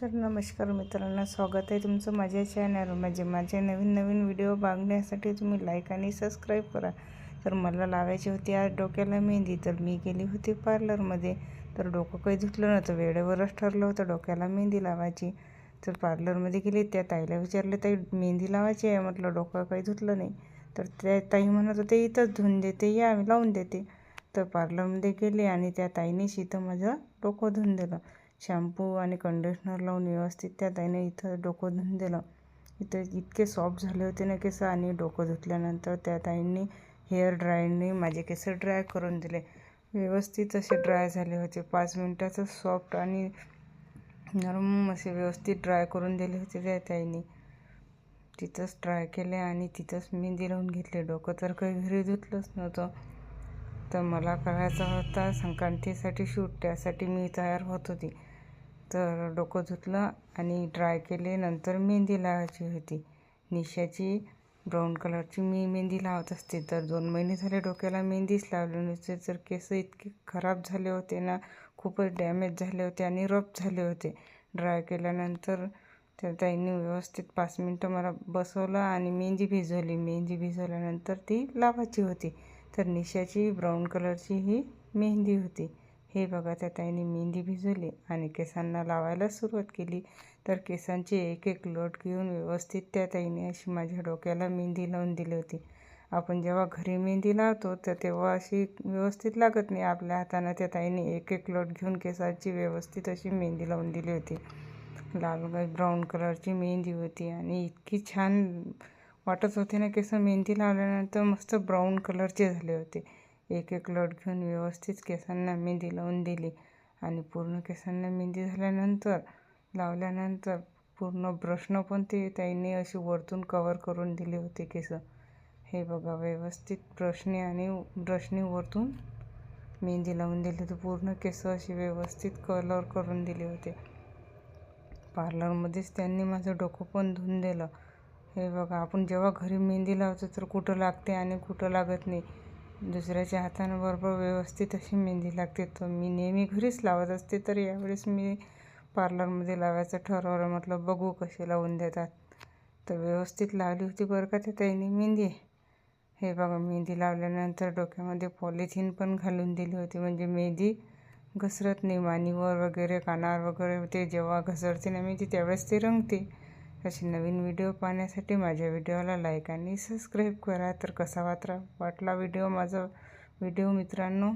तर नमस्कार मित्रांनो स्वागत आहे तुमचं माझ्या चॅनल म्हणजे माझे नवीन नवीन व्हिडिओ बघण्यासाठी तुम्ही लाईक आणि सबस्क्राईब करा. तर मला लावायची होती आज डोक्याला मेहंदी तर मी गेली होती पार्लरमध्ये तर डोकं काही धुतलं नव्हतं वेळेवरच ठरलं होतं डोक्याला मेहंदी लावायची. तर पार्लरमध्ये गेली त्या ताईला विचारले ताई मेहंदी लावायची आहे? म्हटलं डोकं काही धुतलं नाही. तर त्या ताई म्हणत होते इथंच धुवून देते या लावून देते. तर पार्लरमध्ये गेले आणि त्या ताईने इथं माझं डोकं धुवून दिलं. शॅम्पू आणि कंडिशनर लावून व्यवस्थित त्या ताईने इथं डोकं धुवून दिलं. इथं इतके सॉफ्ट झाले होते ना केस आणि डोकं धुतल्यानंतर त्या ताईंनी हेअर ड्रायरने माझे केस ड्राय करून दिले. व्यवस्थित असे ड्राय झाले होते. पाच मिनटाचं सॉफ्ट आणि नरम असे व्यवस्थित ड्राय करून दिले होते त्या ताईंनी. तिथंच ड्राय केले आणि तिथंच मेहंदी लावून घेतले. डोकं तर काही घरी धुतलंच नव्हतं. तर मला करायचा होता संक्रांतीसाठी शूट त्यासाठी मी तयार होत होती. तर डोकं धुतलं आणि ड्राय केले. नंतर मेहंदी लावायची होती. निशाची ब्राऊन कलरची मी मेहंदी लावत असते. तर दोन महिने झाले डोक्याला मेहंदीच लावली नसते. तर केस इतके खराब झाले होते ना खूपच डॅमेज झाले होते आणि रफ झाले होते. ड्राय केल्यानंतर त्या ताईंनी व्यवस्थित पाच मिनटं मला बसवलं आणि मेहंदी भिजवली. मेहंदी भिजवल्यानंतर ती लावायची होती. तर निशाची ब्राऊन कलरची ही मेहंदी होती. हे बघा त्या ताईने मेहंदी भिजवली आणि केसांना लावायला सुरुवात केली. तर केसांची एक एक लोट घेऊन व्यवस्थित त्या ताईने अशी माझ्या डोक्याला मेहंदी लावून दिली होती. आपण जेव्हा घरी मेहंदी लावतो तर तेव्हा अशी व्यवस्थित लागत नाही. आपल्या हातानं त्या ताईने एक एक लोट घेऊन केसांची व्यवस्थित अशी मेहंदी लावून दिली होती. लाल ब्राऊन कलरची मेहंदी होती आणि इतकी छान वाटत होती ना केस मेहंदी लावल्यानंतर मस्त ब्राऊन कलरचे झाले होते. एक एक लोट घेऊन व्यवस्थित केसांना मेहंदी लावून दिली. आणि पूर्ण केसांना मेहंदी झाल्यानंतर लावल्यानंतर पूर्ण ब्रशनं पण ते ताईने अशी वरतून कवर करून दिले होते केस. हे बघा व्यवस्थित ब्रशने आणि ब्रशने वरतून मेहंदी लावून दिली होती. पूर्ण केस अशी व्यवस्थित कलर करून दिले होते. पार्लरमध्येच त्यांनी माझं डोकं पण धुवून दिलं. हे बघा आपण जेव्हा घरी मेहंदी लावतो तर कुठं लागते आणि कुठं लागत नाही. दुसऱ्याच्या हातानं बरोबर व्यवस्थित अशी मेहंदी लागते. तर मी नेहमी घरीच लावत असते तर यावेळेस मी पार्लरमध्ये लावायचं ठरवलं. म्हटलं बघू कसे लावून देतात. तर व्यवस्थित लावली होती बरं का त्या ताईने मेहंदी. हे बघा मेहंदी लावल्यानंतर डोक्यामध्ये पॉलिथिन पण घालून दिली होती. म्हणजे मेहंदी घसरत नाही. मानीवर वगैरे कानावर वगैरे ते जेव्हा घसरते ना मेहंदी त्यावेळेस ते रंगते. असे नवीन व्हिडिओ पाहण्यासाठी माझ्या व्हिडिओला लाईक आणि सबस्क्राईब करा. तर कसा वात्रा वाटला व्हिडिओ? माझा व्हिडिओ मित्रांनो